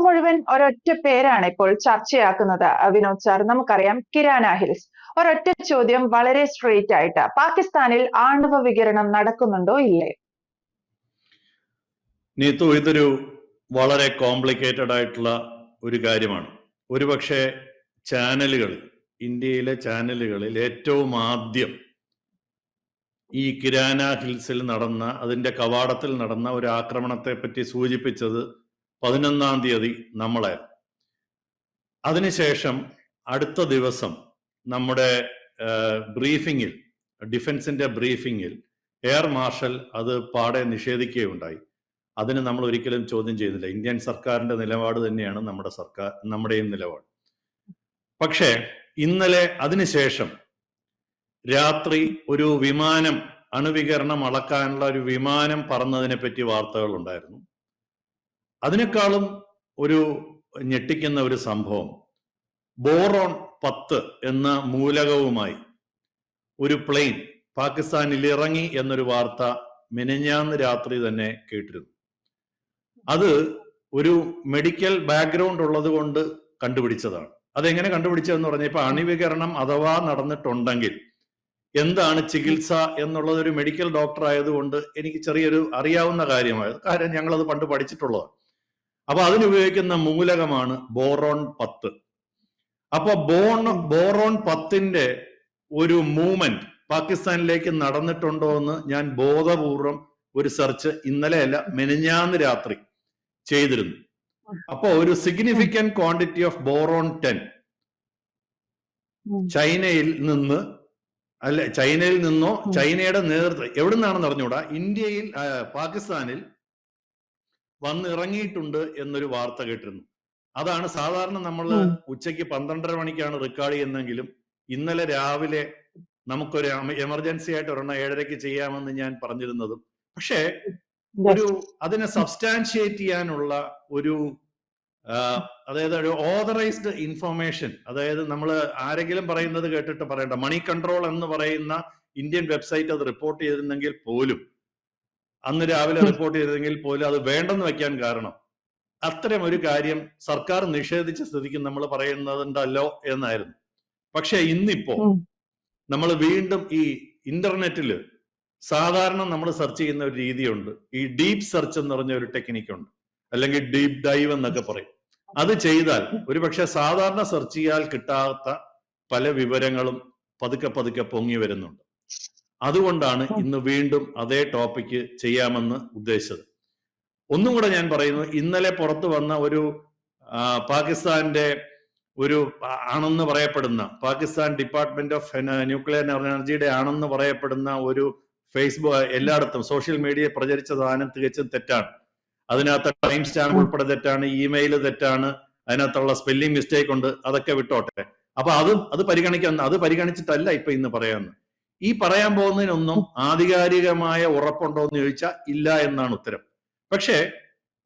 ലോകം മുഴുവൻ ഒരൊറ്റ പേരാണ് ഇപ്പോൾ ചർച്ചയാക്കുന്നത് വിനോദ് സാർ. നമുക്കറിയാം കിരാന ഹിൽസ്. ഒരൊറ്റ ചോദ്യം വളരെ സ്ട്രെയിറ്റ് ആയിട്ട്. പാകിസ്ഥാനിൽ ആണവ വികിരണം നടക്കുന്നുണ്ടോ ഇല്ലേ? നീത്തു ഇതൊരു വളരെ കോംപ്ലിക്കേറ്റഡ് ആയിട്ടുള്ള ഒരു കാര്യമാണ്. ഒരുപക്ഷെ ചാനലുകൾ ഇന്ത്യയിലെ ചാനലുകളിൽ ഏറ്റവും ആദ്യം ഈ കിരാന ഹിൽസിൽ നടന്ന അതിന്റെ കവാടത്തിൽ നടന്ന ഒരു ആക്രമണത്തെ പറ്റി സൂചിപ്പിച്ചത് പതിനൊന്നാം തീയതി നമ്മളെ. അതിനുശേഷം അടുത്ത ദിവസം നമ്മുടെ ബ്രീഫിങ്ങിൽ ഡിഫൻസിന്റെ ബ്രീഫിങ്ങിൽ എയർ മാർഷൽ അത് പാടെ നിഷേധിക്കുകയുണ്ടായി. അതിന് നമ്മൾ ഒരിക്കലും ചോദ്യം ചെയ്യുന്നില്ല. ഇന്ത്യൻ സർക്കാരിന്റെ നിലപാട് തന്നെയാണ് നമ്മുടെ സർക്കാർ നമ്മുടെയും നിലപാട്. പക്ഷേ ഇന്നലെ അതിനുശേഷം രാത്രി ഒരു വിമാനം അണുവികരണം അളക്കാനുള്ള ഒരു വിമാനം പറന്നതിനെ പറ്റി വാർത്തകൾ ഉണ്ടായിരുന്നു. അതിനേക്കാളും ഒരു ഞെട്ടിക്കുന്ന ഒരു സംഭവം. ബോറോൺ പത്ത് എന്ന മൂലകവുമായി ഒരു പ്ലെയിൻ പാകിസ്ഥാനിൽ ഇറങ്ങി എന്നൊരു വാർത്ത മിനിഞ്ഞാന്ന് രാത്രി തന്നെ കേട്ടിരുന്നു. അത് ഒരു മെഡിക്കൽ ബാക്ക്ഗ്രൗണ്ട് ഉള്ളത് കൊണ്ട് കണ്ടുപിടിച്ചതാണ്. അതെങ്ങനെ കണ്ടുപിടിച്ചതെന്ന് പറഞ്ഞാൽ ഇപ്പൊ അണിവികരണം അഥവാ നടന്നിട്ടുണ്ടെങ്കിൽ എന്താണ് ചികിത്സ എന്നുള്ളത് ഒരു മെഡിക്കൽ ഡോക്ടർ ആയതുകൊണ്ട് എനിക്ക് ചെറിയൊരു അറിയാവുന്ന കാര്യമായത് കാര്യം ഞങ്ങളത് പണ്ട് പഠിച്ചിട്ടുള്ളതാണ്. അപ്പൊ അതിനുപയോഗിക്കുന്ന മൂലകമാണ് ബോറോൺ പത്ത്. അപ്പൊ ബോൺ ബോറോൺ പത്തിന്റെ ഒരു മൂവ്മെന്റ് പാകിസ്ഥാനിലേക്ക് നടന്നിട്ടുണ്ടോ എന്ന് ഞാൻ ബോധപൂർവം ഒരു സെർച്ച് ഇന്നലെയല്ല മെനിഞ്ഞാന്ന് രാത്രി ചെയ്തിരുന്നു. അപ്പൊ ഒരു significant quantity of boron ten ചൈനയിൽ നിന്ന് അല്ലെ ചൈനയിൽ നിന്നോ ചൈനയുടെ നേതൃത്വം എവിടെ നിന്നാണെന്ന് അറിഞ്ഞുകൂടാ? ഇന്ത്യയിൽ പാകിസ്ഥാനിൽ വന്ന് ഇറങ്ങിയിട്ടുണ്ട് എന്നൊരു വാർത്ത കേട്ടിരുന്നു. അതാണ് സാധാരണ നമ്മൾ. ഉച്ചയ്ക്ക് പന്ത്രണ്ടര മണിക്കാണ് റെക്കോർഡ് ചെയ്യുന്നെങ്കിലും ഇന്നലെ രാവിലെ നമുക്കൊരു എമർജൻസി ആയിട്ട് ഒരെണ്ണം ഏഴരയ്ക്ക് ചെയ്യാമെന്ന് ഞാൻ പറഞ്ഞിരുന്നതും. പക്ഷേ ഒരു അതിനെ സബ്സ്റ്റാൻഷിയേറ്റ് ചെയ്യാനുള്ള ഒരു അതായത് ഒരു ഓതറൈസ്ഡ് ഇൻഫർമേഷൻ അതായത് നമ്മൾ ആരെങ്കിലും പറയുന്നത് കേട്ടിട്ട് പറയണ്ട. മണി കൺട്രോൾ എന്ന് പറയുന്ന ഇന്ത്യൻ വെബ്സൈറ്റ് അത് റിപ്പോർട്ട് ചെയ്തിരുന്നെങ്കിൽ പോലും അന്ന് രാവിലെ റിപ്പോർട്ട് ചെയ്തെങ്കിൽ പോലും അത് വേണ്ടെന്ന് വെക്കാൻ കാരണം. അത്തരം ഒരു കാര്യം സർക്കാർ നിഷേധിച്ച സ്ഥിതിക്ക് നമ്മൾ പറയുന്നതുണ്ടല്ലോ എന്നായിരുന്നു. പക്ഷെ ഇന്നിപ്പോ. നമ്മൾ വീണ്ടും ഈ ഇന്റർനെറ്റിൽ സാധാരണ നമ്മൾ സെർച്ച് ചെയ്യുന്ന ഒരു രീതിയുണ്ട്. ഈ ഡീപ് സെർച്ച് എന്ന് പറഞ്ഞ ഒരു ടെക്നിക്ക് ഉണ്ട്. അല്ലെങ്കിൽ ഡീപ് ഡൈവ് എന്നൊക്കെ പറയും. അത് ചെയ്താൽ ഒരുപക്ഷെ സാധാരണ സെർച്ച് ചെയ്യാൽ കിട്ടാത്ത പല വിവരങ്ങളും പതുക്കെ പതുക്കെ പൊങ്ങി വരുന്നുണ്ട്. അതുകൊണ്ടാണ് ഇന്ന് വീണ്ടും അതേ ടോപ്പിക്ക് ചെയ്യാമെന്ന് ഉദ്ദേശിച്ചത്. ഒന്നും കൂടെ ഞാൻ പറയുന്നു ഇന്നലെ പുറത്തു വന്ന ഒരു പാകിസ്ഥാന്റെ ഒരു ആണെന്ന് പറയപ്പെടുന്ന പാകിസ്ഥാൻ ഡിപ്പാർട്ട്മെന്റ് ഓഫ് ന്യൂക്ലിയർ എനർജിയുടെ ആണെന്ന് പറയപ്പെടുന്ന ഒരു ഫേസ്ബുക്ക് എല്ലായിടത്തും സോഷ്യൽ മീഡിയ പ്രചരിച്ച സാധനം തികച്ചും തെറ്റാണ്. അതിനകത്ത് ടൈം സ്റ്റാമ്പ് ഉൾപ്പെടെ തെറ്റാണ് ഇമെയിൽ തെറ്റാണ് അതിനകത്തുള്ള സ്പെല്ലിംഗ് മിസ്റ്റേക്ക് ഉണ്ട് അതൊക്കെ വിട്ടോട്ടെ. അപ്പൊ അത് അത് പരിഗണിക്കാൻ അത് പരിഗണിച്ചിട്ടല്ല ഇപ്പൊ ഇന്ന് പറയാന്ന്. ഈ പറയാൻ പോകുന്നതിനൊന്നും ആധികാരികമായ ഉറപ്പുണ്ടോ എന്ന് ചോദിച്ചാൽ ഇല്ല എന്നാണ് ഉത്തരം. പക്ഷേ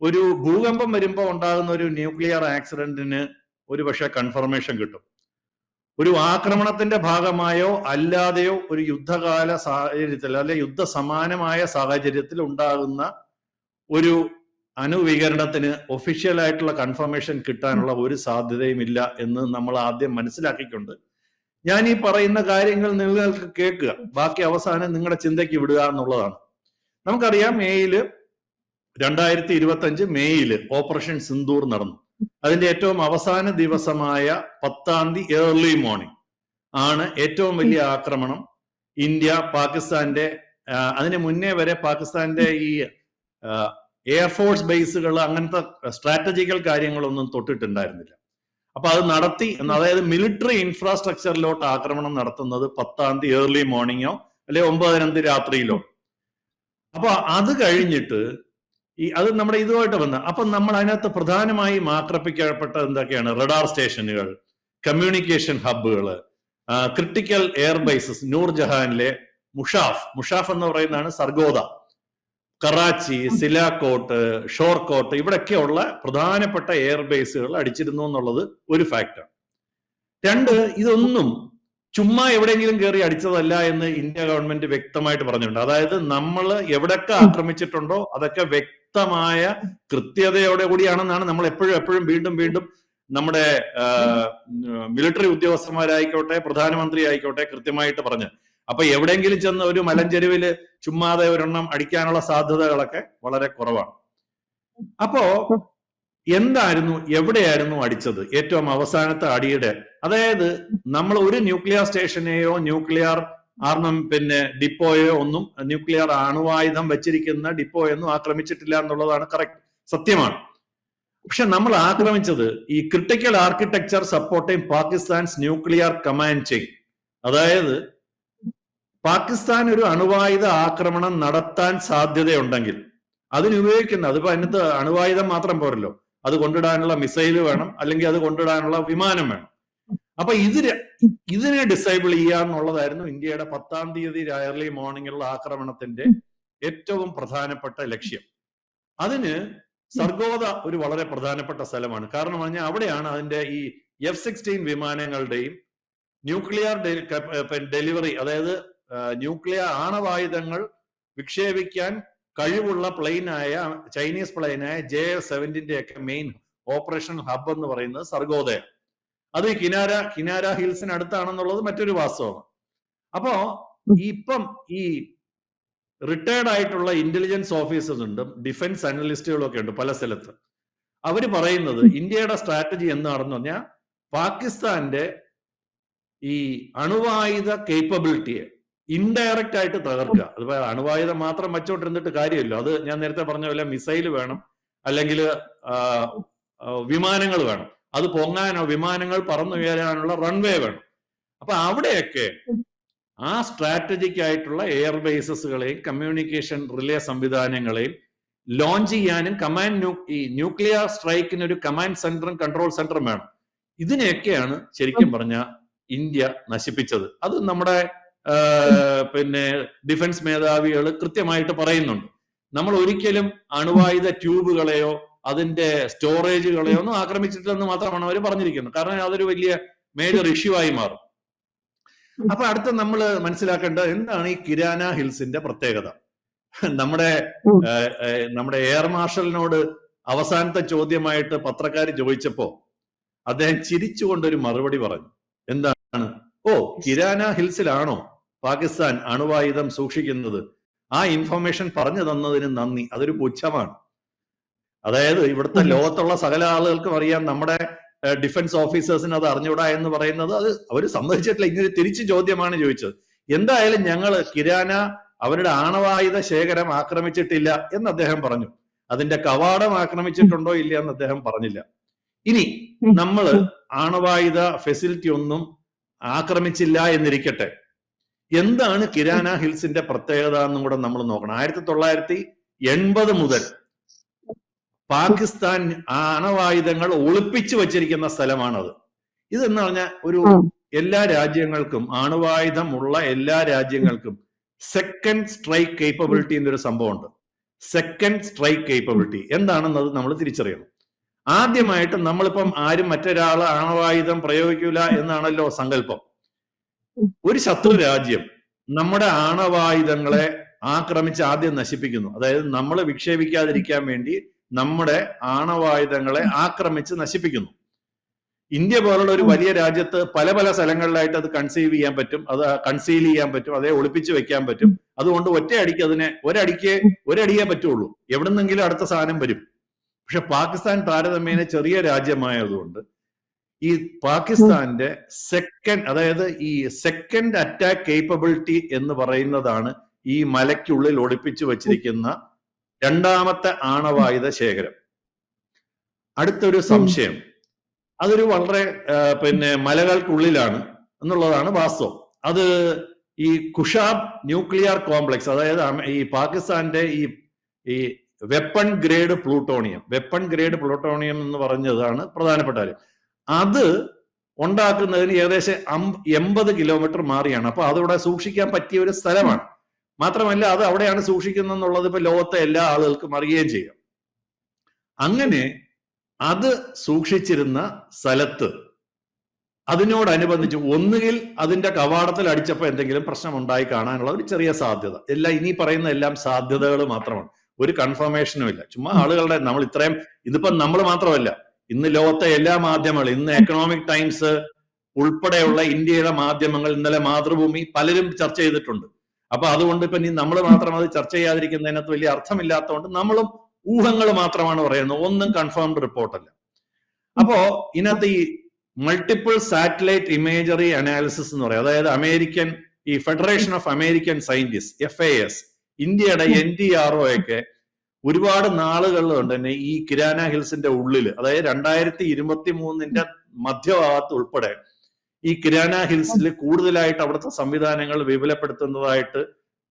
ഒരു ഭൂകമ്പം വരുമ്പോൾ ഉണ്ടാകുന്ന ഒരു ന്യൂക്ലിയർ ആക്സിഡന്റിന് ഒരു പക്ഷേ കൺഫർമേഷൻ കിട്ടും. ഒരു ആക്രമണത്തിന്റെ ഭാഗമായോ അല്ലാതെയോ ഒരു യുദ്ധകാല സാഹചര്യത്തിൽ അല്ലെ യുദ്ധസമാനമായ സാഹചര്യത്തിൽ ഉണ്ടാകുന്ന ഒരു അണുവികരണത്തിന് ഒഫീഷ്യൽ ആയിട്ടുള്ള കൺഫർമേഷൻ കിട്ടാനുള്ള ഒരു സാധ്യതയും ഇല്ല എന്ന് നമ്മൾ ആദ്യം മനസ്സിലാക്കിക്കൊണ്ട് ഞാൻ ഈ പറയുന്ന കാര്യങ്ങൾ നിങ്ങൾക്ക് കേൾക്കുക. ബാക്കി അവസാനം നിങ്ങളുടെ ചിന്തയ്ക്ക് വിടുക എന്നുള്ളതാണ്. നമുക്കറിയാം മേയിൽ രണ്ടായിരത്തി ഇരുപത്തി അഞ്ച് മേയിൽ ഓപ്പറേഷൻ സിന്ദൂർ നടന്നു. അതിന്റെ ഏറ്റവും അവസാന ദിവസമായ പത്താം തീയതി ഏർലി മോർണിംഗ് ആണ് ഏറ്റവും വലിയ ആക്രമണം ഇന്ത്യ പാകിസ്ഥാന്റെ അതിന് മുന്നേ വരെ പാകിസ്ഥാന്റെ ഈ എയർഫോഴ്സ് ബേസുകൾ അങ്ങനത്തെ സ്ട്രാറ്റജിക്കൽ കാര്യങ്ങളൊന്നും തൊട്ടിട്ടുണ്ടായിരുന്നില്ല. അപ്പൊ അത് നടത്തി അതായത് മിലിറ്ററി ഇൻഫ്രാസ്ട്രക്ചറിലോട്ട് ആക്രമണം നടത്തുന്നത് പത്താം തീയതി ഏർലി മോർണിംഗോ അല്ലെ ഒമ്പതിനാം തീയതി രാത്രിയിലോ. അപ്പൊ അത് കഴിഞ്ഞിട്ട് ഈ അത് നമ്മുടെ ഇതുമായിട്ട് വന്ന അപ്പൊ നമ്മൾ അതിനകത്ത് പ്രധാനമായും ആക്രമിക്കപ്പെട്ട എന്തൊക്കെയാണ്? റഡാർ സ്റ്റേഷനുകൾ കമ്മ്യൂണിക്കേഷൻ ഹബ്ബുകൾ ക്രിട്ടിക്കൽ എയർ ബേസസ് നൂർജഹാനിലെ മുഷാഫ് മുഷാഫ് എന്ന് പറയുന്നതാണ് സർഗോദ. കറാച്ചി സിലാക്കോട്ട് ഷോർക്കോട്ട് ഇവിടെയൊക്കെയുള്ള പ്രധാനപ്പെട്ട എയർ ബേസുകൾ അടിച്ചിരുന്നു എന്നുള്ളത് ഒരു ഫാക്റ്റാണ് രണ്ട് ഇതൊന്നും ചുമ്മാ എവിടെയെങ്കിലും കയറി അടിച്ചതല്ല എന്ന് ഇന്ത്യ ഗവൺമെന്റ് വ്യക്തമായിട്ട് പറഞ്ഞിട്ടുണ്ട്. അതായത് നമ്മൾ എവിടെയൊക്കെ ആക്രമിച്ചിട്ടുണ്ടോ അതൊക്കെ വ്യക്തമായ കൃത്യതയോടെ കൂടിയാണെന്നാണ് നമ്മൾ എപ്പോഴും എപ്പോഴും വീണ്ടും വീണ്ടും നമ്മുടെ മിലിറ്ററി ഉദ്യോഗസ്ഥന്മാരായിക്കോട്ടെ പ്രധാനമന്ത്രി ആയിക്കോട്ടെ കൃത്യമായിട്ട് പറഞ്ഞ് അപ്പൊ എവിടെയെങ്കിലും ചെന്ന് ഒരു മലഞ്ചെരുവിൽ ചുമ്മാതെ ഒരെണ്ണം അടിക്കാനുള്ള സാധ്യതകളൊക്കെ വളരെ കുറവാണ്. അപ്പോ എന്തായിരുന്നു എവിടെയായിരുന്നു അടിച്ചത്? ഏറ്റവും അവസാനത്തെ അടിയുടെ അതായത് നമ്മൾ ഒരു ന്യൂക്ലിയർ സ്റ്റേഷനെയോ ന്യൂക്ലിയർ ആർണം പിന്നെ ഡിപ്പോയോ ഒന്നും ന്യൂക്ലിയർ അണുവായുധം വെച്ചിരിക്കുന്ന ഡിപ്പോയൊന്നും ആക്രമിച്ചിട്ടില്ല എന്നുള്ളതാണ് കറക്റ്റ് സത്യമാണ്. പക്ഷെ നമ്മൾ ആക്രമിച്ചത് ഈ critical architecture supporting Pakistan's nuclear command chain അതായത് പാകിസ്ഥാൻ ഒരു അണുവായുധ ആക്രമണം നടത്താൻ സാധ്യതയുണ്ടെങ്കിൽ അതിനുപയോഗിക്കുന്ന അതിപ്പോ അതിനകത്ത് അണുവായുധം മാത്രം പോരല്ലോ. അത് കൊണ്ടിടാനുള്ള മിസൈൽ വേണം അല്ലെങ്കിൽ അത് കൊണ്ടിടാനുള്ള വിമാനം വേണം. അപ്പൊ ഇതിന് ഇതിനെ ഡിസേബിൾ ചെയ്യുക എന്നുള്ളതായിരുന്നു ഇന്ത്യയുടെ പത്താം തീയതി രായർലി മോർണിംഗിലുള്ള ആക്രമണത്തിന്റെ ഏറ്റവും പ്രധാനപ്പെട്ട ലക്ഷ്യം. അതിന് സർഗോദ ഒരു വളരെ പ്രധാനപ്പെട്ട സ്ഥലമാണ്. കാരണം പറഞ്ഞാൽ അവിടെയാണ് അതിന്റെ ഈ എഫ് സിക്സ്റ്റീൻ വിമാനങ്ങളുടെയും ന്യൂക്ലിയർ ഡെലിവറി അതായത് ന്യൂക്ലിയർ ആണവായുധങ്ങൾ വിക്ഷേപിക്കാൻ കഴിവുള്ള പ്ലെയിനായ ചൈനീസ് പ്ലെയിനായ ജെ എഫ് സെവന്റിന്റെ ഒക്കെ മെയിൻ ഓപ്പറേഷൻ ഹബ് എന്ന് പറയുന്നത് സർഗോദയ. അത് കിനാര കിനാര ഹിൽസിന് അടുത്താണെന്നുള്ളത് മറ്റൊരു വാസ്തവമാണ്. അപ്പോ ഇപ്പം ഈ റിട്ടയർഡ് ആയിട്ടുള്ള ഇന്റലിജൻസ് ഓഫീസേഴ്സ് ഉണ്ട് ഡിഫൻസ് അനലിസ്റ്റുകളും ഒക്കെ ഉണ്ട് പല സ്ഥലത്ത്. അവർ പറയുന്നത് ഇന്ത്യയുടെ സ്ട്രാറ്റജി എന്താണെന്ന് പറഞ്ഞാൽ പാകിസ്ഥാന്റെ ഈ അണുവായുധ കേപ്പബിലിറ്റിയെ ഇൻഡയറക്റ്റ് ആയിട്ട് തകർക്കുക. അതിപ്പോ അണുവായുധം മാത്രം വച്ചോണ്ടിരുന്നിട്ട് കാര്യമില്ല. അത് ഞാൻ നേരത്തെ പറഞ്ഞ പോലെ മിസൈൽ വേണം. അല്ലെങ്കിൽ വിമാനങ്ങൾ വേണം. അത് പൊങ്ങാനോ വിമാനങ്ങൾ പറന്നുയരാനുള്ള റൺവേ വേണം. അപ്പൊ അവിടെയൊക്കെ ആ സ്ട്രാറ്റജിക് ആയിട്ടുള്ള എയർ ബേസസുകളെയും കമ്മ്യൂണിക്കേഷൻ റിലേ സംവിധാനങ്ങളെയും ലോഞ്ച് ചെയ്യാനും കമാൻഡ് ഈ ന്യൂക്ലിയർ സ്ട്രൈക്കിന് ഒരു കമാൻഡ് സെന്ററും കൺട്രോൾ സെന്ററും വേണം. ഇതിനെയൊക്കെയാണ് ശരിക്കും പറഞ്ഞ ഇന്ത്യ നശിപ്പിച്ചത്. അത് നമ്മുടെ പിന്നെ ഡിഫൻസ് മേധാവികൾ കൃത്യമായിട്ട് പറയുന്നുണ്ട്. നമ്മൾ ഒരിക്കലും അണുവായുധ ട്യൂബുകളെയോ അതിന്റെ സ്റ്റോറേജുകളെയോ ഒന്നും ആക്രമിച്ചിട്ടില്ലെന്ന് മാത്രമാണ് അവർ പറഞ്ഞിരിക്കുന്നത്. കാരണം അതൊരു വലിയ മേജർ ഇഷ്യൂ ആയി മാറും. അപ്പൊ അടുത്ത നമ്മൾ മനസ്സിലാക്കേണ്ട എന്താണ് ഈ കിരാന ഹിൽസിന്റെ പ്രത്യേകത? നമ്മുടെ നമ്മുടെ എയർ മാർഷലിനോട് അവസാനത്തെ ചോദ്യമായിട്ട് പത്രക്കാർ ചോദിച്ചപ്പോ അദ്ദേഹം ചിരിച്ചുകൊണ്ടൊരു മറുപടി പറഞ്ഞു. എന്താണ്? ഓ കിരാന ഹിൽസിലാണോ പാകിസ്ഥാൻ അണുവായുധം സൂക്ഷിക്കുന്നത്. ആ ഇൻഫർമേഷൻ പറഞ്ഞു തന്നതിന് നന്ദി. അതൊരു പുച്ഛമാണ്. അതായത് ഇവിടുത്തെ ലോകത്തുള്ള സകല ആളുകൾക്കും അറിയാം നമ്മുടെ ഡിഫൻസ് ഓഫീസേഴ്സിന് അത് അറിഞ്ഞൂടാ എന്ന് പറയുന്നത്. അത് അവർ സമ്മതിച്ചിട്ടില്ല. ഇങ്ങനെ തിരിച്ചു ചോദ്യമാണ് ചോദിച്ചത്. എന്തായാലും ഞങ്ങൾ കിരാന അവരുടെ ആണവായുധ ശേഖരം ആക്രമിച്ചിട്ടില്ല എന്ന് അദ്ദേഹം പറഞ്ഞു. അതിന്റെ കവാടം ആക്രമിച്ചിട്ടുണ്ടോ ഇല്ല എന്ന് അദ്ദേഹം പറഞ്ഞില്ല. ഇനി നമ്മൾ ആണവായുധ ഫെസിലിറ്റി ഒന്നും ആക്രമിച്ചില്ല എന്നിരിക്കട്ടെ. എന്താണ് കിരാന ഹിൽസിന്റെ പ്രത്യേകത എന്നും കൂടെ നമ്മൾ നോക്കണം. ആയിരത്തി തൊള്ളായിരത്തി എൺപത് മുതൽ പാകിസ്ഥാൻ ആണവായുധങ്ങൾ ഒളിപ്പിച്ചു വച്ചിരിക്കുന്ന സ്ഥലമാണത്. ഇതെന്ന് പറഞ്ഞാൽ ഒരു എല്ലാ രാജ്യങ്ങൾക്കും ആണവായുധമുള്ള എല്ലാ രാജ്യങ്ങൾക്കും സെക്കൻഡ് സ്ട്രൈക്ക് കേപ്പബിലിറ്റി എന്നൊരു സംഭവമുണ്ട്. സെക്കൻഡ് സ്ട്രൈക്ക് കേപ്പബിലിറ്റി എന്താണെന്നത് നമ്മൾ തിരിച്ചറിയണം. ആദ്യമായിട്ട് നമ്മളിപ്പം ആരും മറ്റൊരാൾ ആണവായുധം പ്രയോഗിക്കില്ല എന്നാണല്ലോ സങ്കല്പം. ഒരു ശത്രു രാജ്യം നമ്മുടെ ആണവായുധങ്ങളെ ആക്രമിച്ച് ആദ്യം നശിപ്പിക്കുന്നു. അതായത് നമ്മൾ വിക്ഷേപിക്കാതിരിക്കാൻ വേണ്ടി നമ്മുടെ ആണവായുധങ്ങളെ ആക്രമിച്ച് നശിപ്പിക്കുന്നു. ഇന്ത്യ പോലുള്ള ഒരു വലിയ രാജ്യത്ത് പല പല സ്ഥലങ്ങളിലായിട്ട് അത് കൺസീവ് ചെയ്യാൻ പറ്റും. അത് കൺസീൽ ചെയ്യാൻ പറ്റും. അതേ ഒളിപ്പിച്ച് വെക്കാൻ പറ്റും. അതുകൊണ്ട് ഒറ്റയടിക്ക് അതിനെ ഒരടിക്ക് ഒരടിയേ പറ്റുള്ളൂ. എവിടുന്നെങ്കിലും അടുത്ത സാധനം വരും. പക്ഷെ പാകിസ്ഥാൻ താരതമ്യേന ചെറിയ രാജ്യമായതുകൊണ്ട് ഈ പാകിസ്ഥാന്റെ സെക്കൻഡ് അതായത് ഈ സെക്കൻഡ് അറ്റാക്ക് കേപ്പബിലിറ്റി എന്ന് പറയുന്നതാണ് ഈ മലയ്ക്കുള്ളിൽ ഒളിപ്പിച്ചു വച്ചിരിക്കുന്ന രണ്ടാമത്തെ ആണവായുധ ശേഖരം. അടുത്തൊരു സംശയം. അതൊരു വളരെ പിന്നെ മലകൾക്കുള്ളിലാണ് എന്നുള്ളതാണ് വാസ്തവം. അത് ഈ കുഷാബ് ന്യൂക്ലിയർ കോംപ്ലക്സ് അതായത് ഈ പാകിസ്ഥാന്റെ ഈ ഈ weapon grade plutonium weapon grade plutonium എന്ന് പറഞ്ഞതാണ് പ്രധാനപ്പെട്ട കാര്യം. അത് ഉണ്ടാക്കുന്നതിന് ഏകദേശം എൺപത് കിലോമീറ്റർ മാറിയാണ്. അപ്പൊ അതവിടെ സൂക്ഷിക്കാൻ പറ്റിയ ഒരു സ്ഥലമാണ്. മാത്രമല്ല അത് അവിടെയാണ് സൂക്ഷിക്കുന്നതെന്നുള്ളത് ഇപ്പൊ ലോകത്തെ എല്ലാ ആളുകൾക്കും അറിയുകയും ചെയ്യാം. അങ്ങനെ അത് സൂക്ഷിച്ചിരുന്ന സ്ഥലത്ത് അതിനോടനുബന്ധിച്ച് ഒന്നുകിൽ അതിന്റെ കവാടത്തിൽ അടിച്ചപ്പോൾ എന്തെങ്കിലും പ്രശ്നം ഉണ്ടായി കാണാനുള്ള ഒരു ചെറിയ സാധ്യത. എല്ലാം ഇനി പറയുന്ന എല്ലാം സാധ്യതകൾ മാത്രമാണ്. ഒരു കൺഫർമേഷനും ഇല്ല. ചുമ്മാ ആളുകളുടെ നമ്മൾ ഇത്രയും ഇതിപ്പോ നമ്മൾ മാത്രമല്ല. ഇന്ന് ലോകത്തെ എല്ലാ മാധ്യമങ്ങളും ഇന്ന് എക്കണോമിക് ടൈംസ് ഉൾപ്പെടെയുള്ള ഇന്ത്യയുടെ മാധ്യമങ്ങൾ ഇന്നലെ മാതൃഭൂമി പലരും ചർച്ച ചെയ്തിട്ടുണ്ട്. അപ്പൊ അതുകൊണ്ട് ഇപ്പൊ നമ്മൾ മാത്രം അത് ചർച്ച ചെയ്യാതിരിക്കുന്നതിനകത്ത് വലിയ അർത്ഥമില്ലാത്തതുകൊണ്ട് നമ്മളും ഊഹങ്ങൾ മാത്രമാണ് പറയുന്നത്. ഒന്നും കൺഫേംഡ് റിപ്പോർട്ടല്ല അപ്പോ ഇതിനകത്ത് ഈ മൾട്ടിപ്പിൾ സാറ്റലൈറ്റ് ഇമേജറി അനാലിസിസ് എന്ന് പറയും. അതായത് അമേരിക്കൻ ഈ Federation of American scientist F A S ഇന്ത്യയുടെ എൻ ഡി ആർ ഒക്കെ ഒരുപാട് നാളുകൾ കൊണ്ട് തന്നെ ഈ കിരാന ഹിൽസിന്റെ ഉള്ളിൽ അതായത് രണ്ടായിരത്തി ഇരുപത്തി മൂന്നിന്റെ മധ്യഭാഗത്ത് ഉൾപ്പെടെ ഈ കിരാന ഹിൽസിൽ കൂടുതലായിട്ട് അവിടുത്തെ സംവിധാനങ്ങൾ വിപുലപ്പെടുത്തുന്നതായിട്ട്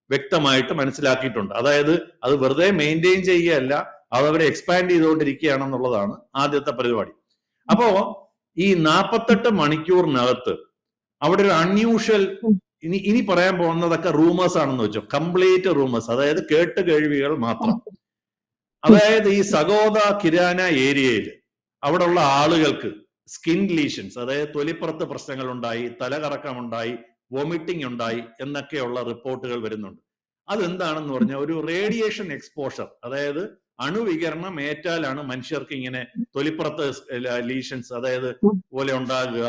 വ്യക്തമായിട്ട് മനസ്സിലാക്കിയിട്ടുണ്ട്. അതായത് അത് വെറുതെ മെയിന്റെയിൻ ചെയ്യുകയല്ല അത് അവരെ എക്സ്പാൻഡ് ചെയ്തുകൊണ്ടിരിക്കുകയാണെന്നുള്ളതാണ് ആദ്യത്തെ പരിപാടി. അപ്പോ ഈ നാപ്പത്തെട്ട് മണിക്കൂറിനകത്ത് അവിടെ ഒരു അൺയൂഷ്വൽ ഇനി ഇനി പറയാൻ പോകുന്നതൊക്കെ റൂമേഴ്സ് ആണെന്ന് വെച്ചോ. കംപ്ലീറ്റ് റൂമേഴ്സ് അതായത് കേട്ട് കേൾവികൾ മാത്രം. അതായത് ഈ സഗോദ കിരാന ഏരിയയിൽ അവിടെയുള്ള ആളുകൾക്ക് സ്കിൻ ലീഷൻസ് അതായത് തൊലിപ്പുറത്ത് പ്രശ്നങ്ങൾ ഉണ്ടായി തലകറക്കം ഉണ്ടായി വോമിറ്റിംഗ് ഉണ്ടായി എന്നൊക്കെയുള്ള റിപ്പോർട്ടുകൾ വരുന്നുണ്ട്. അതെന്താണെന്ന് പറഞ്ഞാൽ ഒരു റേഡിയേഷൻ എക്സ്പോഷർ അതായത് അണുവികരണം ഏറ്റാലാണ് മനുഷ്യർക്ക് ഇങ്ങനെ തൊലിപ്പുറത്ത് ലീഷൻസ് അതായത് പോലെ ഉണ്ടാകുക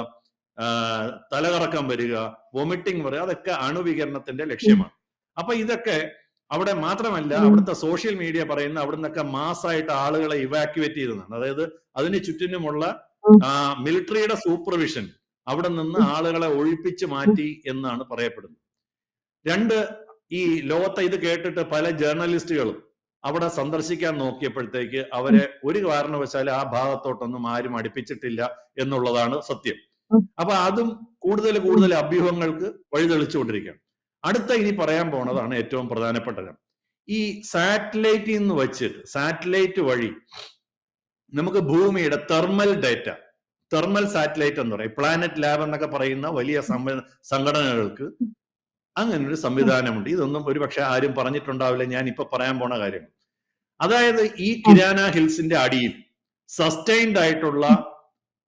തലകറക്കം വരിക വോമിറ്റിംഗ് വരിക അതൊക്കെ അണുവികരണത്തിന്റെ ലക്ഷ്യമാണ്. അപ്പൊ ഇതൊക്കെ അവിടെ മാത്രമല്ല അവിടുത്തെ സോഷ്യൽ മീഡിയ പറയുന്ന അവിടെ നിന്നൊക്കെ മാസമായിട്ട് ആളുകളെ ഇവാക്യുവേറ്റ് ചെയ്തതാണ് അതായത് അതിന് ചുറ്റിനുമുള്ള മിലിറ്ററിയുടെ സൂപ്പർവിഷൻ അവിടെ നിന്ന് ആളുകളെ ഒഴിപ്പിച്ച് മാറ്റി എന്നാണ് പറയപ്പെടുന്നത്. രണ്ട് ഈ ലോകത്തെ ഇത് കേട്ടിട്ട് പല ജേർണലിസ്റ്റുകളും അവിടെ സന്ദർശിക്കാൻ നോക്കിയപ്പോഴത്തേക്ക് അവരെ ഒരു കാരണവശാലും ആ ഭാഗത്തോട്ടൊന്നും ആരും അടുപ്പിച്ചിട്ടില്ല എന്നുള്ളതാണ് സത്യം. അപ്പൊ അതും കൂടുതൽ കൂടുതൽ അഭ്യൂഹങ്ങൾക്ക് വഴിതെളിച്ചുകൊണ്ടിരിക്കുകയാണ്. അടുത്ത ഇനി പറയാൻ പോണതാണ് ഏറ്റവും പ്രധാനപ്പെട്ടത് ഈ സാറ്റലൈറ്റിൽ നിന്ന് വെച്ചിട്ട് സാറ്റലൈറ്റ് വഴി നമുക്ക് ഭൂമിയുടെ തെർമൽ ഡേറ്റ തെർമൽ സാറ്റലൈറ്റ് എന്ന് പറയും പ്ലാനറ്റ് ലാബ് എന്നൊക്കെ പറയുന്ന വലിയ സംഘടനകൾക്ക് അങ്ങനെ ഒരു സംവിധാനമുണ്ട്. ഇതൊന്നും ഒരുപക്ഷെ ആരും പറഞ്ഞിട്ടുണ്ടാവില്ല. ഞാൻ ഇപ്പൊ പറയാൻ പോണ കാര്യം. അതായത് ഈ കിരാന ഹിൽസിന്റെ അടിയിൽ സസ്റ്റൈൻഡ് ആയിട്ടുള്ള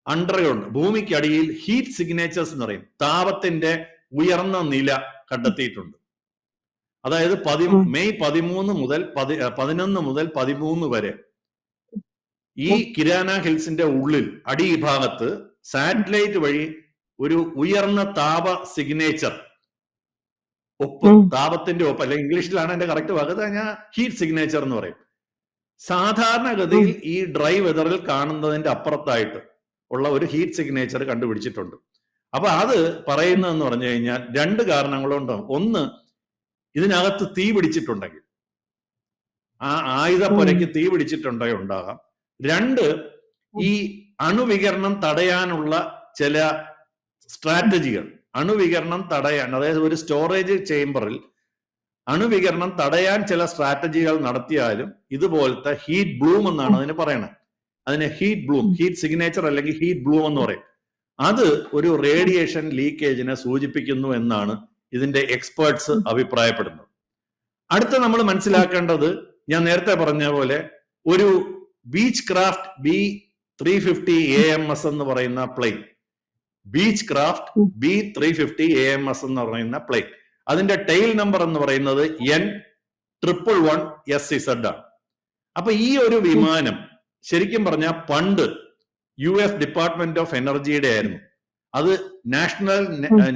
അണ്ടർഗ്രൗണ്ട് ഭൂമിക്കടിയിൽ ഹീറ്റ് സിഗ്നേച്ചേഴ്സ് എന്ന് പറയും. താപത്തിന്റെ ഉയർന്ന നില കണ്ടെത്തിയിട്ടുണ്ട്. അതായത് പതി മെയ് പതിമൂന്ന് മുതൽ പതി പതിനൊന്ന് മുതൽ പതിമൂന്ന് വരെ ഈ കിരാന ഹിൽസിന്റെ ഉള്ളിൽ അടിഭാഗത്ത് സാറ്റലൈറ്റ് വഴി ഒരു ഉയർന്ന താപ സിഗ്നേച്ചർ ഒപ്പ് താപത്തിന്റെ ഒപ്പ് അല്ലെ ഇംഗ്ലീഷിലാണ് എന്റെ കറക്റ്റ് വാക്ക് ഞാൻ ഹീറ്റ് സിഗ്നേച്ചർ എന്ന് പറയും. സാധാരണഗതിയിൽ ഈ ഡ്രൈ വെതറിൽ കാണുന്നതിന്റെ അപ്പുറത്തായിട്ട് ഉള്ള ഒരു ഹീറ്റ് സിഗ്നേച്ചർ കണ്ടുപിടിച്ചിട്ടുണ്ട്. അപ്പൊ അത് പറയുന്നതെന്ന് പറഞ്ഞു കഴിഞ്ഞാൽ രണ്ട് കാരണങ്ങളുണ്ട്. ഒന്ന് ഇതിനകത്ത് തീ പിടിച്ചിട്ടുണ്ടെങ്കിൽ. ആ ആയുധപ്പുരയ്ക്ക് തീ പിടിച്ചിട്ടുണ്ടെങ്കിൽ ഉണ്ടാകാം. രണ്ട് ഈ അണുവികരണം തടയാനുള്ള ചില സ്ട്രാറ്റജികൾ. അണുവികരണം തടയാൻ അതായത് ഒരു സ്റ്റോറേജ് ചേംബറിൽ അണുവികരണം തടയാൻ ചില സ്ട്രാറ്റജികൾ നടത്തിയാലും ഇതുപോലത്തെ ഹീറ്റ് ബ്ലൂം എന്നാണ് അതിന് പറയണത്. അതിന് ഹീറ്റ് ബ്ലൂം ഹീറ്റ് സിഗ്നേച്ചർ അല്ലെങ്കിൽ ഹീറ്റ് ബ്ലൂം എന്ന് പറയും. അത് ഒരു റേഡിയേഷൻ ലീക്കേജിനെ സൂചിപ്പിക്കുന്നു എന്നാണ് ഇതിന്റെ എക്സ്പേർട്സ് അഭിപ്രായപ്പെടുന്നത്. അടുത്ത നമ്മൾ മനസ്സിലാക്കേണ്ടത് ഞാൻ നേരത്തെ പറഞ്ഞ പോലെ ഒരു Beechcraft B three fifty A M S എന്ന് പറയുന്ന plane. Beechcraft B three fifty A M S എന്ന് പറയുന്ന പ്ലെയിൻ. അതിന്റെ ടെയിൽ നമ്പർ എന്ന് പറയുന്നത് N triple one S Z ആണ്. അപ്പൊ ഈ ഒരു വിമാനം ശരിക്കും പറഞ്ഞാൽ പണ്ട് യു എസ് ഡിപ്പാർട്ട്മെന്റ് ഓഫ് എനർജിയുടെ ആയിരുന്നു. അത് നാഷണൽ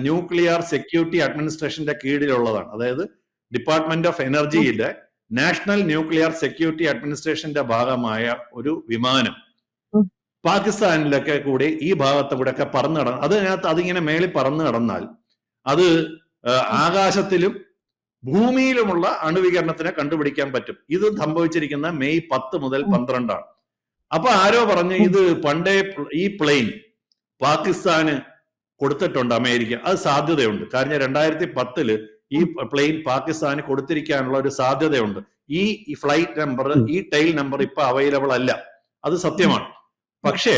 ന്യൂക്ലിയർ സെക്യൂരിറ്റി അഡ്മിനിസ്ട്രേഷന്റെ കീഴിലുള്ളതാണ്. അതായത് ഡിപ്പാർട്ട്മെന്റ് ഓഫ് എനർജിയിലെ നാഷണൽ ന്യൂക്ലിയർ സെക്യൂരിറ്റി അഡ്മിനിസ്ട്രേഷന്റെ ഭാഗമായ ഒരു വിമാനം. പാകിസ്ഥാനിലൊക്കെ കൂടി ഈ ഭാഗത്ത് കൂടെ ഒക്കെ പറന്നു കിടന്നു അതിനകത്ത് അതിങ്ങനെ മേളിൽ പറന്നു കിടന്നാൽ അത് ആകാശത്തിലും ഭൂമിയിലുമുള്ള അണുവികരണത്തിനെ കണ്ടുപിടിക്കാൻ പറ്റും. ഇത് സംഭവിച്ചിരിക്കുന്ന മെയ് പത്ത് മുതൽ പന്ത്രണ്ടാണ്. അപ്പൊ ആരോ പറഞ്ഞു ഇത് പണ്ടേ ഈ പ്ലെയിൻ പാകിസ്ഥാന് കൊടുത്തിട്ടുണ്ട് അമേരിക്ക. അത് സാധ്യതയുണ്ട്. കാരണം രണ്ടായിരത്തി പത്തിൽ ഈ പ്ലെയിൻ പാകിസ്ഥാന് കൊടുത്തിരിക്കാനുള്ള ഒരു സാധ്യതയുണ്ട്. ഈ ഫ്ലൈറ്റ് നമ്പർ ഈ ടൈൽ നമ്പർ ഇപ്പൊ അവൈലബിൾ അല്ല. അത് സത്യമാണ്. പക്ഷേ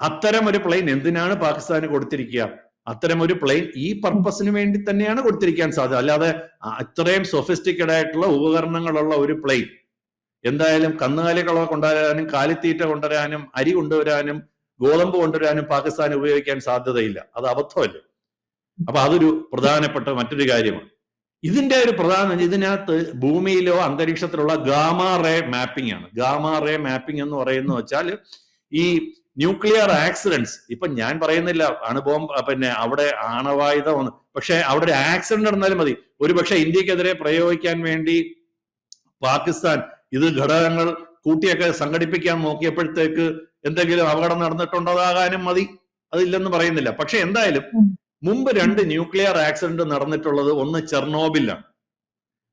അത്തരം ഒരു പ്ലെയിൻ എന്തിനാണ് പാകിസ്ഥാന് കൊടുത്തിരിക്കുക? അത്തരം ഒരു പ്ലെയിൻ ഈ പർപ്പസിന് വേണ്ടി തന്നെയാണ് കൊടുത്തിരിക്കാൻ സാധ്യത. അല്ലാതെ അത്രയും സൊഫിസ്റ്റിക്കഡ് ആയിട്ടുള്ള ഉപകരണങ്ങളുള്ള ഒരു പ്ലെയിൻ എന്തായാലും കന്നുകാലികളെ കൊണ്ടുവരാനും കാലിത്തീറ്റ കൊണ്ടുവരാനും അരി കൊണ്ടുവരാനും ഗോതമ്പ് കൊണ്ടുവരാനും പാകിസ്ഥാൻ ഉപയോഗിക്കാൻ സാധ്യതയില്ല. അത് അബദ്ധമല്ലേ? അപ്പൊ അതൊരു പ്രധാനപ്പെട്ട മറ്റൊരു കാര്യമാണ്. ഇതിന്റെ ഒരു പ്രധാന ഇതിനകത്ത് ഭൂമിയിലോ അന്തരീക്ഷത്തിലുള്ള ഗാമാ റേ മാപ്പിംഗ് ആണ്. ഗാമാ റേ മാപ്പിംഗ് എന്ന് പറയുന്ന വെച്ചാൽ ഈ ന്യൂക്ലിയർ ആക്സിഡൻസ് ഇപ്പൊ ഞാൻ പറയുന്നില്ല അണുബോം പിന്നെ അവിടെ ആണവായുധം പക്ഷെ അവിടെ ഒരു ആക്സിഡന്റ് നടന്നാലും മതി. ഒരുപക്ഷെ ഇന്ത്യക്കെതിരെ പ്രയോഗിക്കാൻ വേണ്ടി പാകിസ്ഥാൻ ഇത് ഘടകങ്ങൾ കൂട്ടിയൊക്കെ സംഘടിപ്പിക്കാൻ നോക്കിയപ്പോഴത്തേക്ക് എന്തെങ്കിലും അപകടം നടന്നിട്ടുണ്ടതാകാനും മതി. അതില്ലെന്ന് പറയുന്നില്ല. പക്ഷെ എന്തായാലും. മുമ്പ് രണ്ട് ന്യൂക്ലിയർ ആക്സിഡന്റ് നടന്നിട്ടുള്ളത് ഒന്ന് ചെർണോബിലാണ്.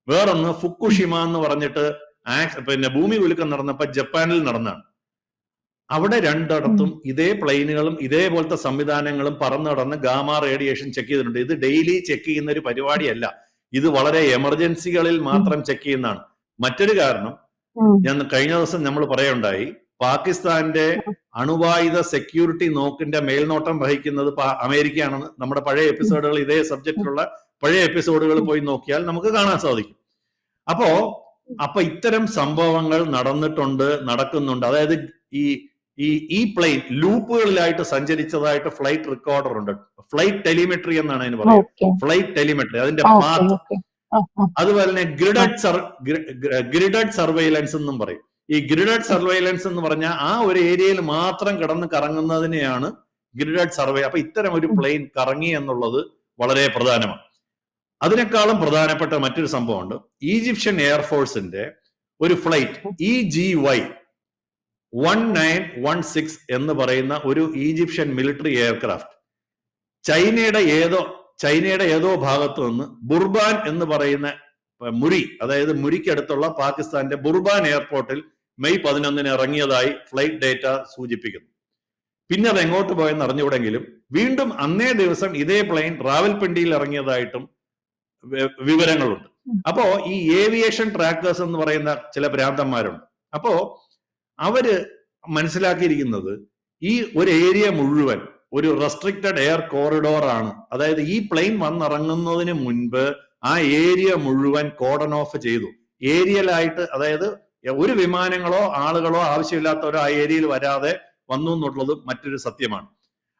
വേറൊന്ന് ഫുക്കുഷിമ എന്ന് പറഞ്ഞിട്ട് പിന്നെ ഭൂമി കുലുക്കം നടന്നപ്പോ ജപ്പാനിൽ നടന്നാണ്. അവിടെ രണ്ടിടത്തും ഇതേ പ്ലെയിനുകളും ഇതേപോലത്തെ സംവിധാനങ്ങളും പറന്നു നടന്ന് ഗാമ റേഡിയേഷൻ ചെക്ക് ചെയ്തിട്ടുണ്ട്. ഇത് ഡെയിലി ചെക്ക് ചെയ്യുന്ന ഒരു പരിപാടിയല്ല. ഇത് വളരെ എമർജൻസികളിൽ മാത്രം ചെക്ക് ചെയ്യുന്നതാണ്. മറ്റൊരു കാരണം. ഞാൻ കഴിഞ്ഞ ദിവസം നമ്മൾ പറയുണ്ടായി പാകിസ്ഥാന്റെ അണുവായുധ സെക്യൂരിറ്റി നോക്കിന്റെ മേൽനോട്ടം വഹിക്കുന്നത് അമേരിക്കയാണെന്ന് നമ്മുടെ പഴയ എപ്പിസോഡുകൾ ഇതേ സബ്ജക്റ്റിലുള്ള പഴയ എപ്പിസോഡുകൾ പോയി നോക്കിയാൽ നമുക്ക് കാണാൻ സാധിക്കും. അപ്പോ അപ്പൊ ഇത്തരം സംഭവങ്ങൾ നടന്നിട്ടുണ്ട് നടക്കുന്നുണ്ട്. അതായത് ഈ ഈ ഈ പ്ലെയിൻ ലൂപ്പുകളിലായിട്ട് സഞ്ചരിച്ചതായിട്ട് ഫ്ലൈറ്റ് റെക്കോർഡർ ഉണ്ട്. ഫ്ലൈറ്റ് ടെലിമെട്രി എന്നാണ് അതിന് പറയുന്നത് ഫ്ലൈറ്റ് ടെലിമെട്രി അതിന്റെ പാത്ത്. അതുപോലെ തന്നെ ഗ്രിഡഡ് സർ ഗ്രിഡഡ് സർവൈലൻസ് എന്നും പറയും. ഈ ഗ്രിഡഡ് സർവൈലൻസ് എന്ന് പറഞ്ഞാൽ ആ ഒരു ഏരിയയിൽ മാത്രം കിടന്ന് കറങ്ങുന്നതിനെയാണ് ഗ്രിഡഡ് സർവേ അപ്പൊ ഇത്തരം ഒരു പ്ലെയിൻ കറങ്ങി എന്നുള്ളത് വളരെ പ്രധാനമാണ്. അതിനേക്കാളും പ്രധാനപ്പെട്ട മറ്റൊരു സംഭവമുണ്ട്. ഈജിപ്ഷ്യൻ എയർഫോഴ്സിന്റെ ഒരു flight E G Y one nine one six എന്ന് പറയുന്ന ഒരു ഈജിപ്ഷ്യൻ മിലിറ്ററി എയർക്രാഫ്റ്റ് ചൈനയുടെ ഏതോ ചൈനയുടെ ഏതോ ഭാഗത്തു നിന്ന് ബുർബാൻ എന്ന് പറയുന്ന മുരി അതായത് മുരിക്കടുത്തുള്ള പാകിസ്ഥാന്റെ ബുർബാൻ എയർപോർട്ടിൽ മെയ് പതിനൊന്നിന് ഇറങ്ങിയതായി ഫ്ലൈറ്റ് ഡേറ്റ സൂചിപ്പിക്കുന്നു. പിന്നെ അത് എങ്ങോട്ട് പോയെന്ന് അറിഞ്ഞുകൂടെങ്കിലും വീണ്ടും അന്നേ ദിവസം ഇതേ പ്ലെയിൻ റാവൽപിണ്ടിയിൽ ഇറങ്ങിയതായിട്ടും വിവരങ്ങളുണ്ട്. അപ്പോ ഈ ഏവിയേഷൻ ട്രാക്കേഴ്സ് എന്ന് പറയുന്ന ചില ഭ്രാന്തന്മാരുണ്ട്. അപ്പോ അവർ മനസ്സിലാക്കിയിരിക്കുന്നത് ഈ ഒരു ഏരിയ മുഴുവൻ ഒരു റെസ്ട്രിക്റ്റഡ് എയർ കോറിഡോർ ആണ്. അതായത് ഈ പ്ലെയിൻ വന്നിറങ്ങുന്നതിന് മുൻപ് ആ ഏരിയ മുഴുവൻ കോഡൺ ഓഫ് ചെയ്തു. ഏരിയലായിട്ട് അതായത് ഒരു വിമാനങ്ങളോ ആളുകളോ ആവശ്യമില്ലാത്തവരോ ആ ഏരിയയിൽ വരാതെ വന്നു എന്നുള്ളത് മറ്റൊരു സത്യമാണ്.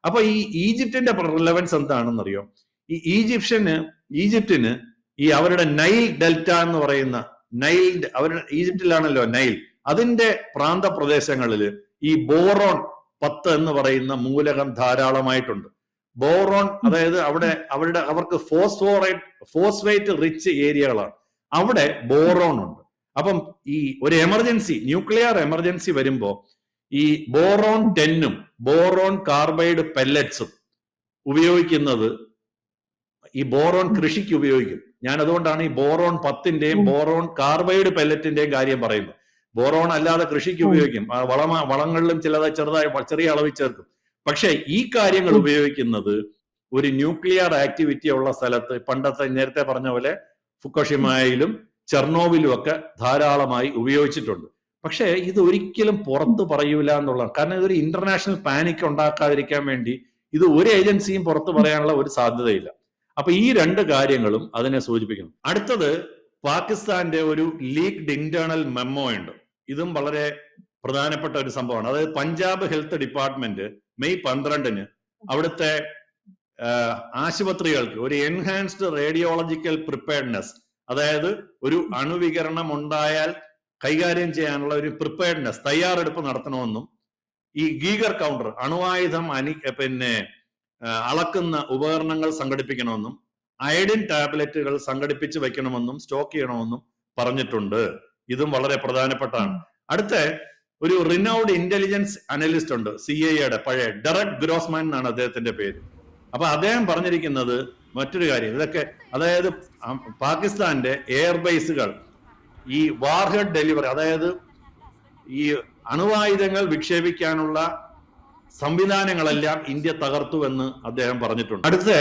അപ്പൊ ഈ ഈജിപ്തിന്റെ റിലവൻസ് എന്താണെന്നറിയോ? ഈ ഈജിപ്ഷ്യന് ഈജിപ്തിന് ഈ അവരുടെ നൈൽ ഡെൽറ്റ എന്ന് പറയുന്ന നൈൽ അവരുടെ ഈജിപ്തിലാണല്ലോ നൈൽ അതിന്റെ പ്രാന്ത പ്രദേശങ്ങളിൽ ഈ ബോറോൺ പത്ത് എന്ന് പറയുന്ന മൂലകം ധാരാളമായിട്ടുണ്ട്. ബോറോൺ അതായത് അവിടെ അവരുടെ അവർക്ക് ഫോസ്ഫോറൈറ്റ് ഫോസ്ഫേറ്റ് റിച്ച് ഏരിയകളാണ്. അവിടെ ബോറോൺ ഉണ്ട്. അപ്പം ഈ ഒരു എമർജൻസി ന്യൂക്ലിയർ എമർജൻസി വരുമ്പോ ഈ ബോറോൺ ടെന്നും ബോറോൺ കാർബൈഡ് പെല്ലറ്റ്സും ഉപയോഗിക്കുന്നത് ഈ ബോറോൺ കൃഷിക്ക് ഉപയോഗിക്കും. ഞാൻ അതുകൊണ്ടാണ് ഈ ബോറോൺ പത്തിന്റെയും. ബോറോൺ കാർബൈഡ് പെല്ലറ്റിന്റെയും കാര്യം പറയുന്നത്. ബോറോൺ അല്ലാതെ കൃഷിക്ക് ഉപയോഗിക്കും. വളമ വളങ്ങളിലും ചിലത് ചെറുതായി ചെറിയ അളവിൽ ചേർക്കും. പക്ഷെ ഈ കാര്യങ്ങൾ ഉപയോഗിക്കുന്നത് ഒരു ന്യൂക്ലിയർ ആക്ടിവിറ്റി ഉള്ള സ്ഥലത്ത് പണ്ടത്തെ നേരത്തെ പറഞ്ഞ പോലെ ഫുക്കോഷിമായിലും ചെർണോബിലും ഒക്കെ ധാരാളമായി ഉപയോഗിച്ചിട്ടുണ്ട്. പക്ഷേ ഇത് ഒരിക്കലും പുറത്ത് പറയൂല എന്നുള്ളതാണ് കാരണം ഇതൊരു ഇന്റർനാഷണൽ പാനിക് ഉണ്ടാക്കാതിരിക്കാൻ വേണ്ടി ഇത് ഒരു ഏജൻസിയും പുറത്ത് പറയാനുള്ള ഒരു സാധ്യതയില്ല. അപ്പൊ ഈ രണ്ട് കാര്യങ്ങളും അതിനെ സൂചിപ്പിക്കുന്നു. അടുത്തത് പാകിസ്ഥാന്റെ ഒരു ലീക്ഡ് ഇന്റേണൽ മെമ്മോ ഉണ്ട്. ഇതും വളരെ പ്രധാനപ്പെട്ട ഒരു സംഭവമാണ്. അതായത് പഞ്ചാബ് ഹെൽത്ത് ഡിപ്പാർട്ട്മെന്റ് മെയ് പന്ത്രണ്ടിന് അവിടുത്തെ ആശുപത്രികൾക്ക് ഒരു എൻഹാൻസ്ഡ് റേഡിയോളജിക്കൽ പ്രിപ്പയർഡ്നെസ് അതായത് ഒരു അണുവികരണം ഉണ്ടായാൽ കൈകാര്യം ചെയ്യാനുള്ള ഒരു പ്രിപ്പയർഡ്നെസ് തയ്യാറെടുപ്പ് നടത്തണമെന്നും ഈ ഗീഗർ കൗണ്ടർ അണുവായുധം അനി പിന്നെ അളക്കുന്ന ഉപകരണങ്ങൾ സംഘടിപ്പിക്കണമെന്നും അയഡിൻ ടാബ്ലറ്റുകൾ സംഘടിപ്പിച്ച് വെക്കണമെന്നും സ്റ്റോക്ക് ചെയ്യണമെന്നും പറഞ്ഞിട്ടുണ്ട്. ഇതും വളരെ പ്രധാനപ്പെട്ടാണ്. അടുത്ത ഒരു റിനൗഡ് ഇന്റലിജൻസ് അനലിസ്റ്റ് ഉണ്ട് സി ഐയുടെ പഴയ ഡെറക് ഗ്രോസ്മാൻ എന്നാണ് അദ്ദേഹത്തിന്റെ പേര്. അപ്പൊ അദ്ദേഹം പറഞ്ഞിരിക്കുന്നത് മറ്റൊരു കാര്യം ഇതൊക്കെ അതായത് പാകിസ്ഥാന്റെ എയർബേസുകൾ ഈ വാർഹെഡ് ഡെലിവറി അതായത് ഈ അണുവായുധങ്ങൾ വിക്ഷേപിക്കാനുള്ള സംവിധാനങ്ങളെല്ലാം ഇന്ത്യ തകർത്തു എന്ന് അദ്ദേഹം പറഞ്ഞിട്ടുണ്ട്. അടുത്ത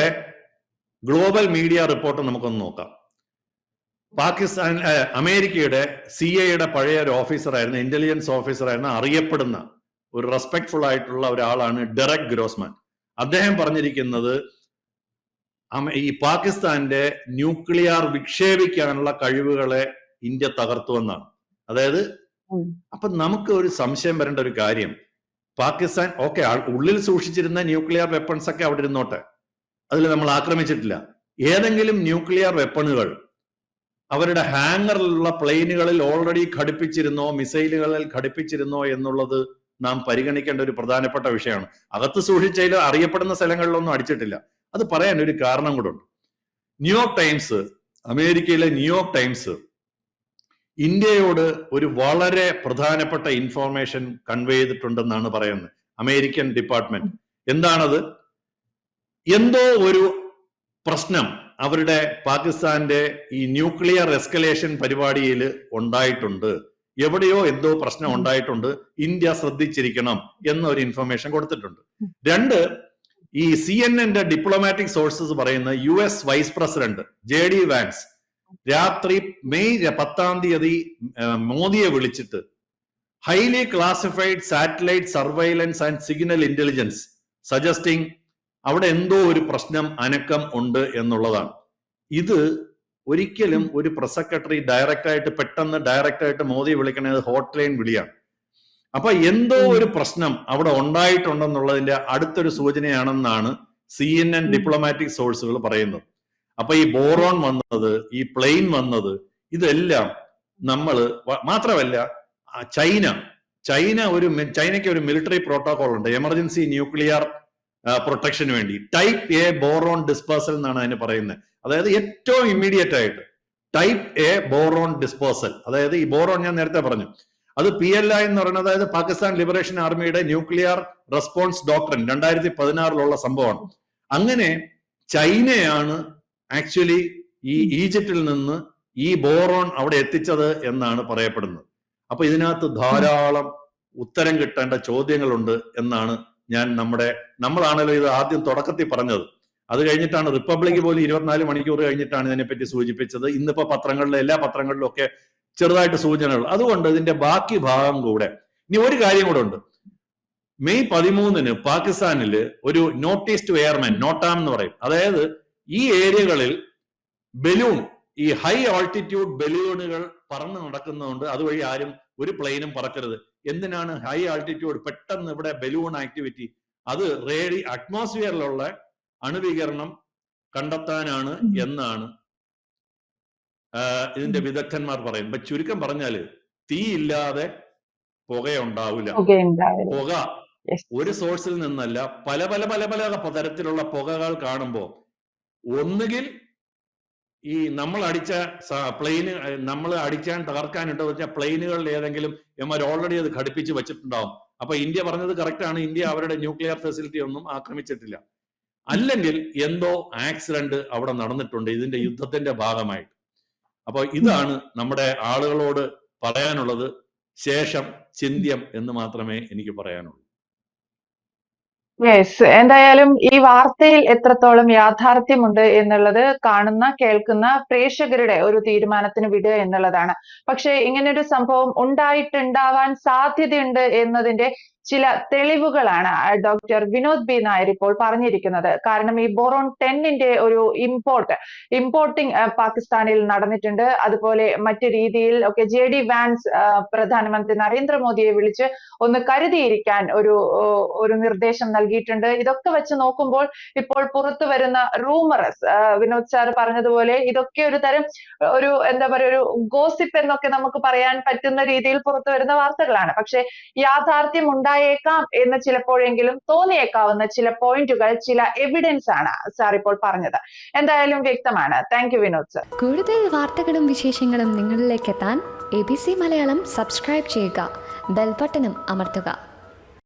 ഗ്ലോബൽ മീഡിയ റിപ്പോർട്ട് നമുക്കൊന്ന് നോക്കാം. പാകിസ്ഥാൻ അമേരിക്കയുടെ സി എയുടെ പഴയ ഒരു ഓഫീസറായിരുന്ന ഇന്റലിജൻസ് ഓഫീസറായിരുന്ന അറിയപ്പെടുന്ന ഒരു റെസ്പെക്ട്ഫുൾ ആയിട്ടുള്ള ഒരാളാണ് ഡെറക് ഗ്രോസ്മാൻ. അദ്ദേഹം പറഞ്ഞിരിക്കുന്നത് ഈ പാകിസ്ഥാന്റെ ന്യൂക്ലിയർ വിക്ഷേപിക്കാനുള്ള കഴിവുകളെ ഇന്ത്യ തകർത്തു എന്നാണ് അതായത്. അപ്പൊ നമുക്ക് ഒരു സംശയം വരേണ്ട ഒരു കാര്യം. പാകിസ്ഥാൻ ഓക്കെ ഉള്ളിൽ സൂക്ഷിച്ചിരുന്ന ന്യൂക്ലിയർ വെപ്പൺസ് ഒക്കെ അവിടെ ഇരുന്നോട്ടെ. അതിൽ നമ്മൾ ആക്രമിച്ചിട്ടില്ല. ഏതെങ്കിലും ന്യൂക്ലിയർ വെപ്പണുകൾ അവരുടെ ഹാങ്ങറിലുള്ള പ്ലെയിനുകളിൽ ഓൾറെഡി ഘടിപ്പിച്ചിരുന്നോ മിസൈലുകളിൽ ഘടിപ്പിച്ചിരുന്നോ എന്നുള്ളത് നാം പരിഗണിക്കേണ്ട ഒരു പ്രധാനപ്പെട്ട വിഷയമാണ്. അകത്ത് സൂക്ഷിച്ചതിൽ അറിയപ്പെടുന്ന സ്ഥലങ്ങളിലൊന്നും അടിച്ചിട്ടില്ല. അത് പറയാൻ ഒരു കാരണം കൂടെ ഉണ്ട്. ന്യൂയോർക്ക് ടൈംസ് അമേരിക്കയിലെ ന്യൂയോർക്ക് ടൈംസ് ഇന്ത്യയോട് ഒരു വളരെ പ്രധാനപ്പെട്ട ഇൻഫോർമേഷൻ കൺവേ ചെയ്തിട്ടുണ്ടെന്നാണ് പറയുന്നത്. അമേരിക്കൻ ഡിപ്പാർട്ട്മെന്റ് എന്താണത്? എന്തോ ഒരു പ്രശ്നം അവരുടെ പാകിസ്ഥാന്റെ ഈ ന്യൂക്ലിയർ എസ്കലേഷൻ പരിപാടിയിൽ ഉണ്ടായിട്ടുണ്ട്. എവിടെയോ എന്തോ പ്രശ്നം ഉണ്ടായിട്ടുണ്ട്. ഇന്ത്യ ശ്രദ്ധിച്ചിരിക്കണം എന്നൊരു ഇൻഫർമേഷൻ കൊടുത്തിട്ടുണ്ട്. രണ്ട് ഈ സി എൻ എന്റെ ഡിപ്ലോമാറ്റിക് സോഴ്സസ് പറയുന്ന U S vice president J D Vance രാത്രി മെയ് പത്താം തീയതി മോദിയെ വിളിച്ചിട്ട് highly classified satellite surveillance and signal intelligence suggesting അവിടെ എന്തോ ഒരു പ്രശ്നം അനക്കം ഉണ്ട് എന്നുള്ളതാണ്. ഇത് ഒരിക്കലും ഒരു പ്രസ് സെക്രട്ടറി ഡയറക്റ്റ് ആയിട്ട് പെട്ടെന്ന് ഡയറക്റ്റ് ആയിട്ട് മോദി വിളിക്കണത് ഹോട്ട് ലൈൻ വിളിയാണ്. അപ്പൊ എന്തോ ഒരു പ്രശ്നം അവിടെ ഉണ്ടായിട്ടുണ്ടെന്നുള്ളതിന്റെ അടുത്തൊരു സൂചനയാണെന്നാണ് സി എൻ എൻ ഡിപ്ലോമാറ്റിക് സോഴ്സുകൾ പറയുന്നത്. അപ്പൊ ഈ ബോറോൺ വന്നത് ഈ പ്ലെയിൻ വന്നത് ഇതെല്ലാം നമ്മൾ മാത്രമല്ല ചൈന. ചൈന ഒരു ചൈനയ്ക്ക് ഒരു മിലിറ്ററി പ്രോട്ടോകോൾ ഉണ്ട്. എമർജൻസി ന്യൂക്ലിയർ പ്രൊട്ടക്ഷന് വേണ്ടി. ടൈപ്പ് എ ബോറോൺ ഡിസ്പേഴ്സൽ എന്നാണ് അതിന് പറയുന്നത്. അതായത് ഏറ്റവും ഇമ്മീഡിയറ്റ് ആയിട്ട് ടൈപ്പ് എ ബോറോൺ ഡിസ്പേഴ്സൽ അതായത് ഈ ബോറോൺ ഞാൻ നേരത്തെ പറഞ്ഞു. അത് പി എൽ ഐ എന്ന് പറയുന്നത് അതായത് പാകിസ്ഥാൻ ലിബറേഷൻ ആർമിയുടെ ന്യൂക്ലിയർ റെസ്പോൺസ് ഡോക്ടറിൻ രണ്ടായിരത്തി പതിനാറിലുള്ള സംഭവമാണ്. അങ്ങനെ ചൈനയാണ് ആക്ച്വലി ഈ ഈജിപ്തിൽ നിന്ന് ഈ ബോറോൺ അവിടെ എത്തിച്ചത് എന്നാണ് പറയപ്പെടുന്നത്. അപ്പൊ ഇതിനകത്ത് ധാരാളം ഉത്തരം കിട്ടേണ്ട ചോദ്യങ്ങളുണ്ട് എന്നാണ് ഞാൻ നമ്മുടെ നമ്മളാണല്ലോ ഇത് ആദ്യം തുടക്കത്തിൽ പറഞ്ഞത്. അത് കഴിഞ്ഞിട്ടാണ് റിപ്പബ്ലിക് പോലും ഇരുപത്തിനാല് മണിക്കൂർ കഴിഞ്ഞിട്ടാണ് ഇതിനെപ്പറ്റി സൂചിപ്പിച്ചത്. ഇന്നിപ്പോ പത്രങ്ങളിലെ എല്ലാ പത്രങ്ങളിലും ഒക്കെ ചെറുതായിട്ട് സൂചനകൾ. അതുകൊണ്ട് ഇതിന്റെ ബാക്കി ഭാഗം കൂടെ ഇനി ഒരു കാര്യം കൂടെ ഉണ്ട്. മെയ് പതിമൂന്നിന് പാകിസ്ഥാനിൽ ഒരു നോർത്ത് ടു എയർമാൻ നോട്ടാം എന്ന് പറയും. അതായത് ഈ ഏരിയകളിൽ ബലൂൺ ഈ ഹൈ ആൾട്ടിറ്റ്യൂഡ് ബലൂണുകൾ പറന്ന് നടക്കുന്നതുകൊണ്ട് അതുവഴി ആരും ഒരു പ്ലെയിനും പറക്കരുത്. എന്തിനാണ് ഹൈ ആൾട്ടിറ്റ്യൂഡ് പെട്ടെന്ന് ഇവിടെ ബലൂൺ ആക്ടിവിറ്റി അത് റേഡി അറ്റ്മോസ്ഫിയറിലുള്ള അണുവികരണം കണ്ടെത്താനാണ് എന്നാണ്. ഇതിന്റെ വിദഗ്ധന്മാർ പറയുന്നത്. ചുരുക്കം പറഞ്ഞാൽ തീ ഇല്ലാതെ പുകയുണ്ടാവില്ല. പുകയുണ്ടാവില്ല. പുക ഒരു സോഴ്സിൽ നിന്നല്ല പല പല പല പല തരത്തിലുള്ള പുകകൾ കാണുമ്പോൾ ഒന്നുകിൽ ഈ നമ്മൾ അടിച്ച പ്ലെയിന് നമ്മൾ അടിക്കാൻ തകർക്കാനുണ്ടോ വെച്ചാൽ പ്ലെയിനുകളിൽ ഏതെങ്കിലും എമാർ ഓൾറെഡി അത് ഘടിപ്പിച്ച് വെച്ചിട്ടുണ്ടാവും. അപ്പൊ ഇന്ത്യ പറഞ്ഞത് കറക്റ്റ് ആണ്. ഇന്ത്യ അവരുടെ ന്യൂക്ലിയർ ഫെസിലിറ്റി ഒന്നും ആക്രമിച്ചിട്ടില്ല. അല്ലെങ്കിൽ എന്തോ ആക്സിഡന്റ് അവിടെ നടന്നിട്ടുണ്ട്. ഇതിന്റെ യുദ്ധത്തിന്റെ ഭാഗമായിട്ട്. അപ്പൊ ഇതാണ് നമ്മുടെ ആളുകളോട് പറയാനുള്ളത്. ശേഷം ചിന്ത്യം എന്ന് മാത്രമേ എനിക്ക് പറയാനുള്ളൂ. യെസ് എന്തായാലും ഈ വാർത്തയിൽ എത്രത്തോളം യാഥാർത്ഥ്യമുണ്ട് എന്നുള്ളത് കാണുന്ന കേൾക്കുന്ന പ്രേക്ഷകരുടെ ഒരു തീരുമാനത്തിന് വിടുക എന്നുള്ളതാണ്. പക്ഷെ ഇങ്ങനൊരു സംഭവം ഉണ്ടായിട്ടുണ്ടാവാൻ സാധ്യതയുണ്ട് എന്നതിന്റെ ചില തെളിവുകളാണ് ഡോക്ടർ വിനോദ് ബി നായർ ഇപ്പോൾ പറഞ്ഞിരിക്കുന്നത്. കാരണം ഈ ബോറോൺ ടെന്നിന്റെ ഒരു ഇമ്പോർട്ട് ഇമ്പോർട്ടിംഗ് പാകിസ്ഥാനിൽ നടന്നിട്ടുണ്ട്. അതുപോലെ മറ്റു രീതിയിൽ ഒക്കെ ജെ ഡി വാൻസ് പ്രധാനമന്ത്രി നരേന്ദ്രമോദിയെ വിളിച്ച് ഒന്ന് കരുതിയിരിക്കാൻ ഒരു ഒരു നിർദ്ദേശം നൽകിയിട്ടുണ്ട്. ഇതൊക്കെ വെച്ച് നോക്കുമ്പോൾ ഇപ്പോൾ പുറത്തു വരുന്ന റൂമറസ് വിനോദ് സാർ പറഞ്ഞതുപോലെ ഇതൊക്കെ ഒരു തരം ഒരു എന്താ പറയുക ഒരു ഗോസിപ്പ് എന്നൊക്കെ നമുക്ക് പറയാൻ പറ്റുന്ന രീതിയിൽ പുറത്തു വരുന്ന വാർത്തകളാണ്. പക്ഷെ യാഥാർത്ഥ്യം ഉണ്ടായേക്കാം എന്ന് ചിലപ്പോഴെങ്കിലും തോന്നിയേക്കാവുന്ന ചില പോയിന്റുകൾ ചില എവിഡൻസ് ആണ് സാർ ഇപ്പോൾ പറഞ്ഞത്. എന്തായാലും വ്യക്തമാണ്. താങ്ക് യു വിനോദ് സർ കൂടുതൽ വാർത്തകളും വിശേഷങ്ങളും നിങ്ങളിലേക്ക് എത്താൻ A B C Malayalam subscribe ചെയ്യുക. ബെൽബട്ടനും അമർത്തുക.